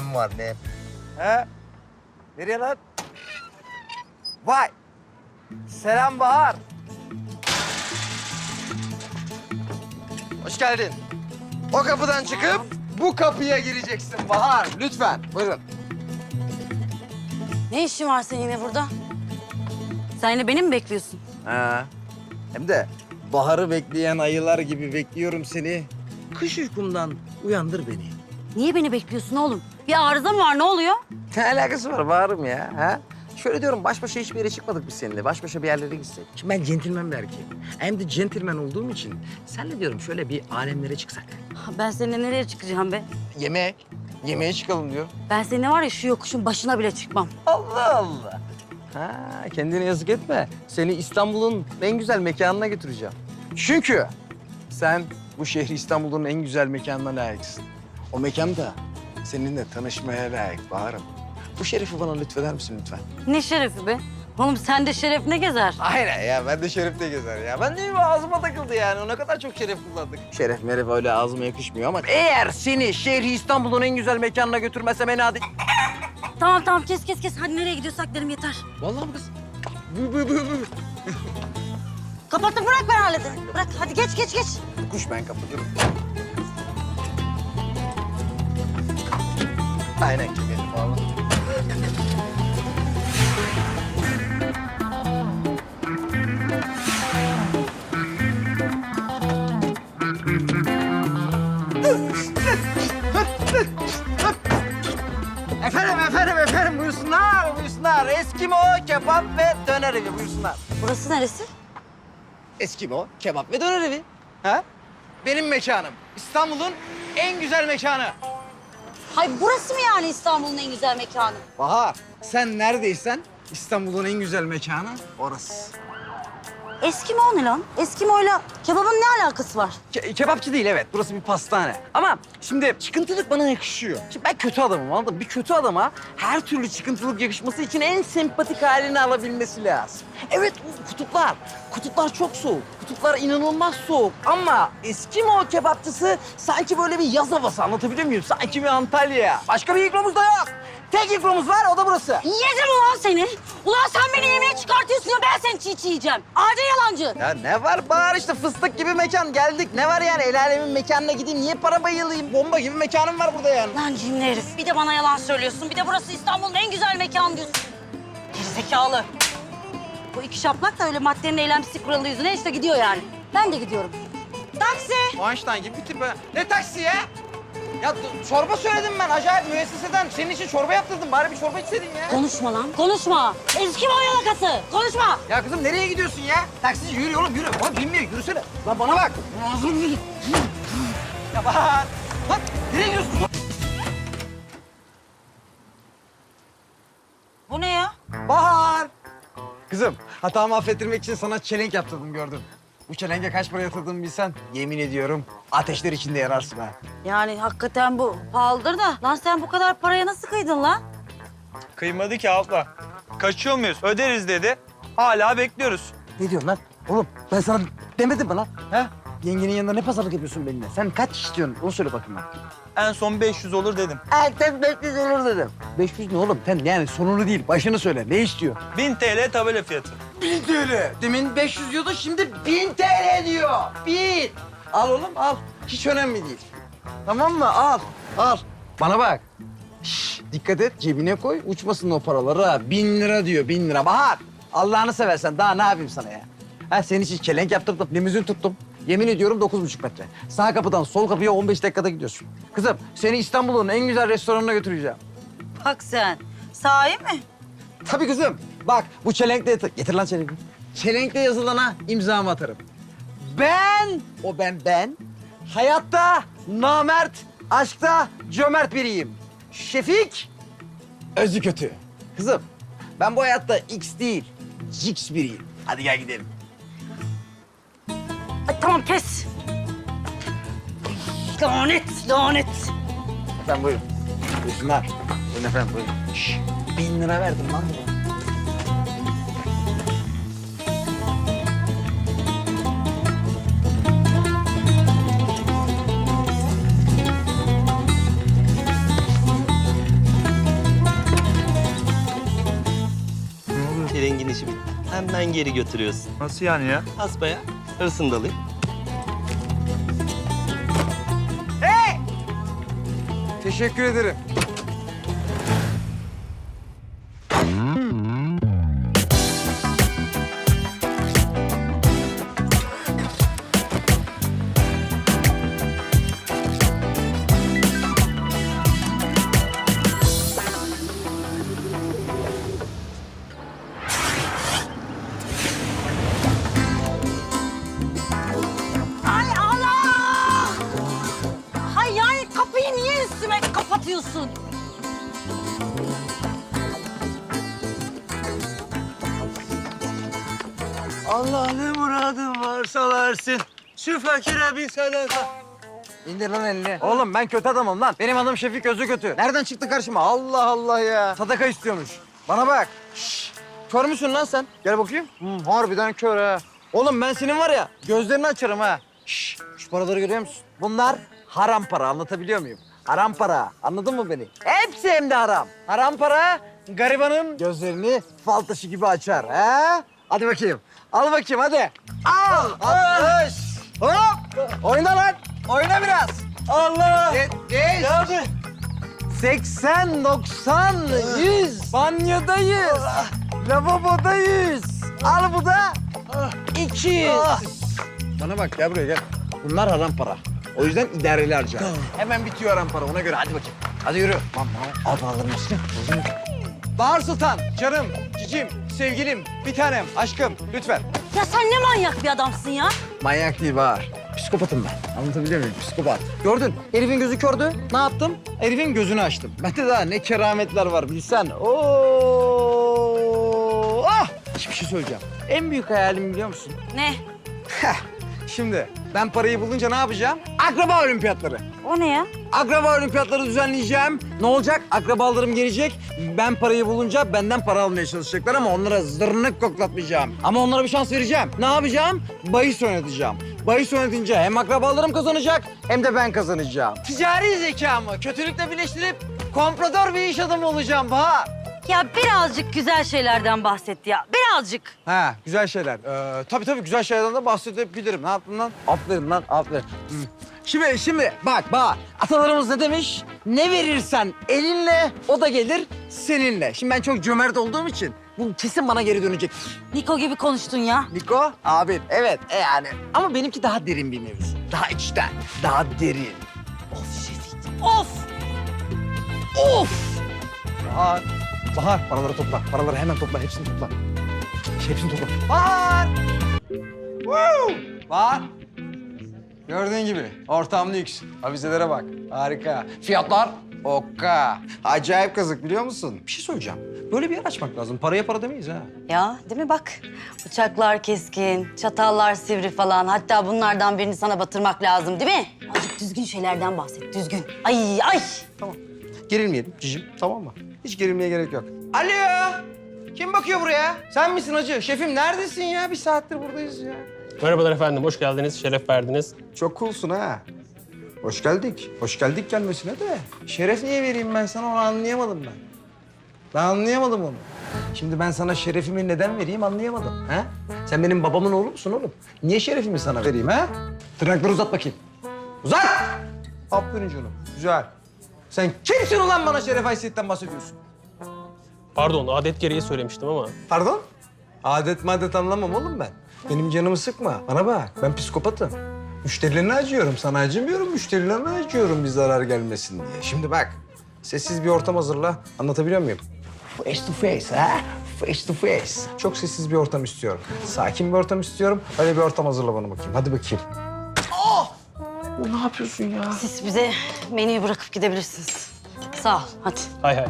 nem var nem. He? Nereye lan? Vay! Selam Bahar. Hoş geldin. O kapıdan çıkıp bu kapıya gireceksin Bahar. Lütfen. Buyurun. Ne işin var senin yine burada? Sen yine beni mi bekliyorsun? Ha. Hem de baharı bekleyen ayılar gibi bekliyorum seni. Kış uykumdan uyandır beni. Niye beni bekliyorsun oğlum? Bir arıza mı var ne oluyor? Ne alakası var Bahar'ım ya? Ha? Şöyle diyorum baş başa hiçbir yere çıkmadık biz seninle. Baş başa bir yerlere gitsek. Şimdi ben centilmen bir erkeğim. Hem de centilmen olduğum için senle diyorum şöyle bir alemlere çıksak. Ha, Ben seninle nereye çıkacağım be? Yemek. Yemeğe çıkalım diyor. Ben seninle var ya şu yokuşun başına bile çıkmam. Allah Allah. Ha, kendine yazık etme. Seni İstanbul'un en güzel mekanına götüreceğim. Çünkü sen bu şehri İstanbul'un en güzel mekanına layıksın. O mekan da seninle tanışmaya layık Bahar'ım. Bu şerefi bana lütfeder misin lütfen? Ne şerefi be? Oğlum sende şeref ne gezer? Aynen ya ben de şerefte gezer ya. Ben de ağzıma takıldı yani. Ne kadar çok şeref kullandık. Şeref meref öyle ağzıma yakışmıyor ama eğer seni şehri İstanbul'un en güzel mekanına götürmezsem en adi... Tamam tamam kes kes kes. Hadi nereye gidiyorsak derim yeter. Vallahi mi kız? Bu, bu, bu, bu. Kapattım bırak ben hallederim. Bırak hadi geç geç geç. Kuş ben kapatırım. Aynen kemerim. Efendim, efendim, efendim buyursunlar, buyursunlar. Eskimo, kebap ve döner evi buyursunlar. Burası neresi? Eskimo, kebap ve döner evi. Ha? Benim mekanım. İstanbul'un en güzel mekanı. Hay burası mı yani İstanbul'un en güzel mekanı? Bahar, sen neredeysen İstanbul'un en güzel mekanı orası. Eskimo ne lan? Eskimo'yla kebabın ne alakası var? Ke- kebapçı değil evet, burası bir pastane. Ama şimdi çıkıntılık bana yakışıyor. Şimdi ben kötü adamım anladın? Bir kötü adama her türlü çıkıntılık yakışması için en sempatik halini alabilmesi lazım. Evet kutuplar, kutuplar çok soğuk. Kutuplar inanılmaz soğuk. Ama Eskimo kebapçısı sanki böyle bir yaz havası anlatabiliyor muyum? Sanki bir Antalya. Başka bir iklomuz da yok. Tek iklomuz var o da burası. Yedim ulan seni. Ulan sen beni yemeğe çıkartıyorsun ya ben seni çiğ çiğ yiyeceğim. Adi yalancı. Ya ne var Bahar işte fıstık gibi mekan geldik. Ne var yani el alemin mekanına gideyim niye para bayılayım? Bomba gibi mekanım var burada yani. Lan cimri herif. Bir de bana yalan söylüyorsun. Bir de burası İstanbul'un en güzel mekanı diyorsun. Gerizekalı. Bu iki şaplak da öyle maddenin eylemsizlik kuralı yüzüne işte gidiyor yani. Ben de gidiyorum. Taksi. Einstein gibi bir tip ha. Ne taksi ya? Ya çorba söyledim ben acayip müesseseden. Senin için çorba yaptırdım. Bari bir çorba içseydin ya. Konuşma lan. Konuşma. Eski boy yalakası. Konuşma. Ya kızım nereye gidiyorsun ya? Taksici yürü oğlum yürü. Oğlum binmiyor yürüsene. Lan bana bak. ya Bahar. Lan nereye gidiyorsun? Bu ne ya? Bahar. Kızım hatamı affettirmek için sana çelenk yaptırdım gördüm. Bu çelenge kaç para yatırdığımı bilsen yemin ediyorum ateşler içinde yararsın ha. Yani hakikaten bu pahalıdır da. Lan sen bu kadar paraya nasıl kıydın lan? Kıymadı ki abla. Kaçıyor muyuz? Öderiz dedi. Hala bekliyoruz. Ne diyorsun lan? Oğlum ben sana demedim mi lan? Ha? Yengenin yanında ne pazarlık yapıyorsun benimle? Sen kaç istiyorsun? Onu söyle bakayım ben. En son 500 olur dedim. Erkek 500 olur dedim. 500 ne oğlum? Sen yani sonunu değil, başını söyle. Ne istiyor? 1000 TL tabela fiyatı. 1000 TL. Demin 500 diyordu, şimdi 1000 TL diyor. 1000. Al oğlum, al. Hiç önemli değil. Tamam mı? Al, al. Bana bak. Şş, dikkat et, cebine koy. Uçmasın o paraları ha. Bin lira diyor, bin lira. Bahar, Allah'ını seversen daha ne yapayım sana ya? Ha, senin için çelenk yaptırdım, limuzin tuttum. Yemin ediyorum dokuz buçuk metre. Sağ kapıdan sol kapıya 15 dakikada gidiyorsun. Kızım, seni İstanbul'un en güzel restoranına götüreceğim. Bak sen. Sahi mi? Tabii kızım. Bak bu çelenkle... Getir lan çelengi. Çelenkle yazılana imzamı atarım. Ben, o ben ben, hayatta namert, aşkta cömert biriyim. Şefik, özü kötü. Kızım, ben bu hayatta X değil, Cix biriyim. Hadi gel gidelim. Ay, tamam kes. Lanet, lanet. Efendim buyurun. Buyursunlar. Buyurun efendim buyurun. Şş, bin lira verdim lan buna. Sen geri götürüyorsun. Nasıl yani ya? Hasbaya hırsını da alayım. Teşekkür ederim. Üstüme kapatıyorsun? Allah ne muradın varsa versin. Şu fakire bir sadaka. İndir lan elini. Oğlum ben kötü adamım lan. Benim adım Şefik Gözü Kötü. Nereden çıktı karşıma? Allah Allah ya. Sadaka istiyormuş. Bana bak. Şşş. Kör müsün lan sen? Gel bakayım. Hmm, harbiden kör ha. Oğlum ben senin var ya gözlerini açarım ha. Şşş. Şu paraları görüyor musun? Bunlar haram para. Anlatabiliyor muyum? Haram para. Anladın mı beni? Hepsi hem de haram. Haram para garibanın gözlerini fal taşı gibi açar. Ha? Hadi bakayım. Al bakayım hadi. Al. Atış. Hop. Oyna lan. Oyna biraz. Allah! Geç. Yardım! 80, 90, 100. Banyodayız. Lavabodayız. Al bu da 200. Bana bak gel buraya gel. Bunlar haram para. O yüzden idareli harca. Hemen bitiyor haram para ona göre. Hadi bakayım. Hadi yürü. Lan bana al paraların üstüne. Bahar Sultan, canım, cicim, sevgilim, bir tanem, aşkım lütfen. Ya sen ne manyak bir adamsın ya? Manyak değil Bahar. Psikopatım ben. Anlatabiliyor muyum? Psikopat. Gördün, herifin gözü kördü. Ne yaptım? Herifin gözünü açtım. Bende daha ne kerametler var bilsen. Oo! Ah! Hiçbir şey söyleyeceğim. En büyük hayalim biliyor musun? Ne? Heh. Şimdi ben parayı bulunca ne yapacağım? Akraba olimpiyatları. O ne ya? Akraba olimpiyatları düzenleyeceğim. Ne olacak? Akrabalarım gelecek. Ben parayı bulunca benden para almaya çalışacaklar ama onlara zırnık koklatmayacağım. Ama onlara bir şans vereceğim. Ne yapacağım? Bahis oynatacağım. Bahis oynatınca hem akrabalarım kazanacak hem de ben kazanacağım. Ticari zekamı kötülükle birleştirip komprador bir iş adamı olacağım Bahar. Ya birazcık güzel şeylerden bahset ya. Birazcık. Ha güzel şeyler. Ee, tabii tabii güzel şeylerden de bahsedebilirim. Ne yaptın lan? Aferin lan aferin. Hı. Şimdi şimdi bak bak atalarımız ne demiş? Ne verirsen elinle o da gelir seninle. Şimdi ben çok cömert olduğum için bu kesin bana geri dönecek. Niko gibi konuştun ya. Niko abi evet e yani ama benimki daha derin bir mevzu. Daha içten, daha derin. Of Şefik. Of. Of! Bahar, Bahar paraları topla. Paraları hemen topla, hepsini topla. Hepsini topla. Bahar! Woo! Bahar! Gördüğün gibi ortam lüks. Avizelere bak. Harika. Fiyatlar okka. Acayip kazık biliyor musun? Bir şey söyleyeceğim. Böyle bir yer açmak lazım. Paraya para demeyiz ha. Ya değil mi bak? Bıçaklar keskin, çatallar sivri falan. Hatta bunlardan birini sana batırmak lazım değil mi? Azıcık düzgün şeylerden bahset, düzgün. Ay ay. Tamam. Gerilmeyelim cicim tamam mı? Hiç gerilmeye gerek yok. Alo! Kim bakıyor buraya? Sen misin hacı? Şefim neredesin ya? Bir saattir buradayız ya. Merhabalar efendim, hoş geldiniz, şeref verdiniz. Çok coolsun ha. Hoş geldik. Hoş geldik gelmesine de. Şeref niye vereyim ben sana onu anlayamadım ben. Ben anlayamadım onu. Şimdi ben sana şerefimi neden vereyim anlayamadım. Ha? Sen benim babamın oğlu musun oğlum? Niye şerefimi sana vereyim ha? Tırnakları uzat bakayım. Uzat! Aferin canım. Güzel. Sen kimsin ulan bana şeref haysiyetten bahsediyorsun? Pardon, adet gereği söylemiştim ama Pardon? Adet madet anlamam oğlum ben. Benim canımı sıkma. Bana bak, ben psikopatım. Müşterilerine acıyorum. Sana acımıyorum, müşterilerine acıyorum bir zarar gelmesin diye. Şimdi bak, sessiz bir ortam hazırla. Anlatabiliyor muyum? Face to face ha? Face to face. Çok sessiz bir ortam istiyorum. Sakin bir ortam istiyorum. Öyle bir ortam hazırla bana bakayım. Hadi bakayım. Ne yapıyorsun ya? Siz bize menüyü bırakıp gidebilirsiniz. Sağ ol, hadi. hay hay.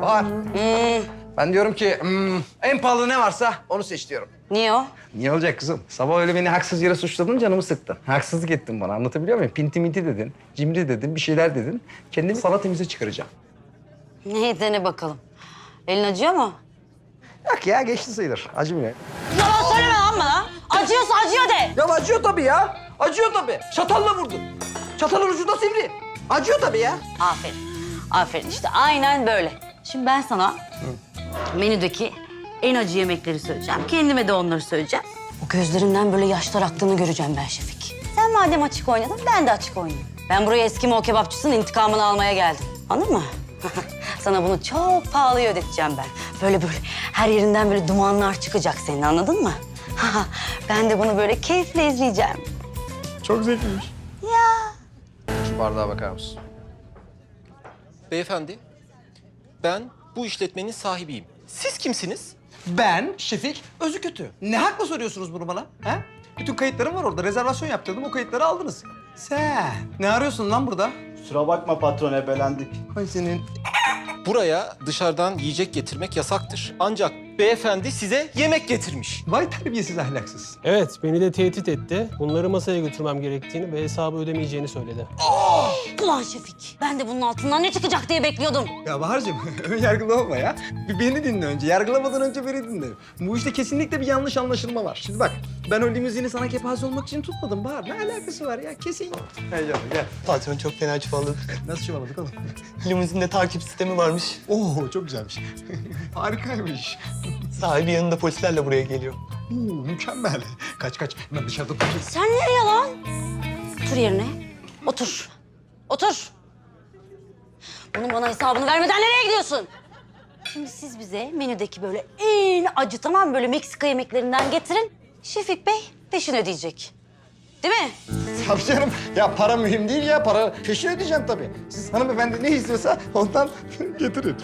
Var. Ben diyorum ki hmm, en pahalı ne varsa onu seç diyorum. Niye o? Niye olacak kızım? Sabah öyle beni haksız yere suçladın, canımı sıktın. Haksızlık ettin bana, anlatabiliyor muyum? Pinti minti dedin, cimri dedin, bir şeyler dedin. Kendimi sana temize çıkaracağım. Ne dene bakalım. Elin acıyor mu? Yok ya, geçti sayılır. Lan bana. Acıyorsa acıyor de. Ya acıyor tabii ya. Acıyor tabii. Çatalla vurdun. Çatalın ucu da sivri. Acıyor tabii ya. Aferin. Aferin işte aynen böyle. Şimdi ben sana menüdeki en acı yemekleri söyleyeceğim. Kendime de onları söyleyeceğim. O gözlerinden böyle yaşlar aktığını göreceğim ben Şefik. Sen madem açık oynadın ben de açık oynayayım. Ben buraya Eskimo kebapçısının intikamını almaya geldim. Anladın mı? Sana bunu çok pahalıya ödeteceğim ben. Böyle böyle her yerinden böyle dumanlar çıkacak senin anladın mı? ben de bunu böyle keyifle izleyeceğim. Çok zevkliymiş. Ya. Şu bardağa bakar mısın? Beyefendi, ben bu işletmenin sahibiyim. Siz kimsiniz? Ben Şefik Özükötü. Ne hakla soruyorsunuz bunu bana? Ha? Bütün kayıtlarım var orada. Rezervasyon yaptırdım. O kayıtları aldınız. Sen ne arıyorsun lan burada? Kusura bakma patron ebelendik. Ay senin. Buraya dışarıdan yiyecek getirmek yasaktır. Ancak beyefendi size yemek getirmiş. Vay terbiyesiz ahlaksız. Evet, beni de tehdit etti. Bunları masaya götürmem gerektiğini ve hesabı ödemeyeceğini söyledi. Ulan Şefik ben de bunun altından ne çıkacak diye bekliyordum. Ya Bahar'cığım ön yargılı olma ya. Bir beni dinle önce. Yargılamadan önce beni dinle. Bu işte kesinlikle bir yanlış anlaşılma var. Şimdi bak ben o limuzini sana kepaze olmak için tutmadım Bahar. Ne alakası var ya kesin. Hey canım gel. Patron çok fena çuvalladı. Nasıl çuvaladık oğlum? Limuzinde takip sistemi varmış. Oo çok güzelmiş. Harikaymış. Sahibi yanında polislerle buraya geliyor. Oo, mükemmel. Kaç kaç. Hemen dışarıda konuşuruz. Sen nereye lan? Otur yerine. Otur. Otur. Bunun bana hesabını vermeden nereye gidiyorsun? Şimdi siz bize menüdeki böyle en acı tamam böyle Meksika yemeklerinden getirin. Şefik Bey peşin ödeyecek. Değil mi? Tabii canım. Ya para mühim değil ya. Para peşin ödeyeceğim tabii. Siz hanımefendi ne istiyorsa ondan getirin.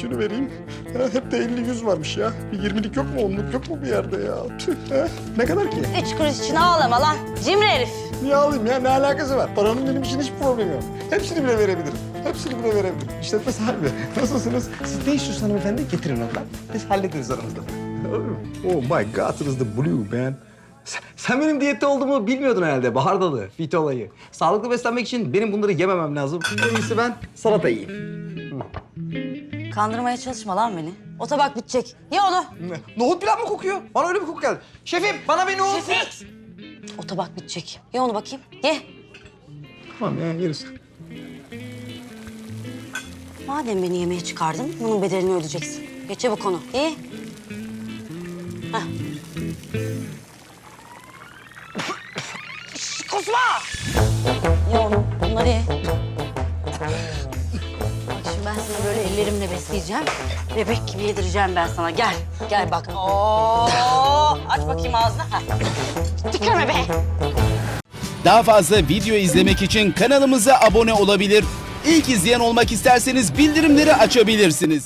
Şunu vereyim. Ha, hep de 50-100 varmış ya. Bir 20'lik yok mu? Onluk yok mu bir yerde ya? Tüh, ha? Ne kadar ki? Üç kuruş için ağlama lan. Cimri herif. Niye alayım ya? Ne alakası var? Paranın benim için hiç problemi yok. Hepsini bile verebilirim. Hepsini bile verebilirim. İşletme sahibi. Nasılsınız? Siz ne istiyorsanız hanımefendi getirin ondan. Biz hallederiz aramızda. Oh my God, it is the blue man. Sen, sen benim diyette olduğumu bilmiyordun herhalde. Bahar dalı, fit olayı. Sağlıklı beslenmek için benim bunları yememem lazım. En iyisi ben salata yiyeyim. Kandırmaya çalışma lan beni. O tabak bitecek. Ye onu. Nohut pilav mı kokuyor? Bana öyle bir koku geldi. Şefim bana bir nohut. Şefik. O tabak bitecek. Ye onu bakayım. Ye. Tamam ya yeriz. Madem beni yemeğe çıkardın, bunun bedelini ödeyeceksin. Ye çabuk onu. Ye. Heh. Kusma! Ye onu. Bunları ye. Bak şimdi ben seni böyle ellerimle besleyeceğim. Bebek gibi yedireceğim ben sana. Gel. Gel bak. Oo! Aç bakayım ağzını. Tükürme be. Daha fazla video izlemek için kanalımıza abone olabilir. İlk izleyen olmak isterseniz bildirimleri açabilirsiniz.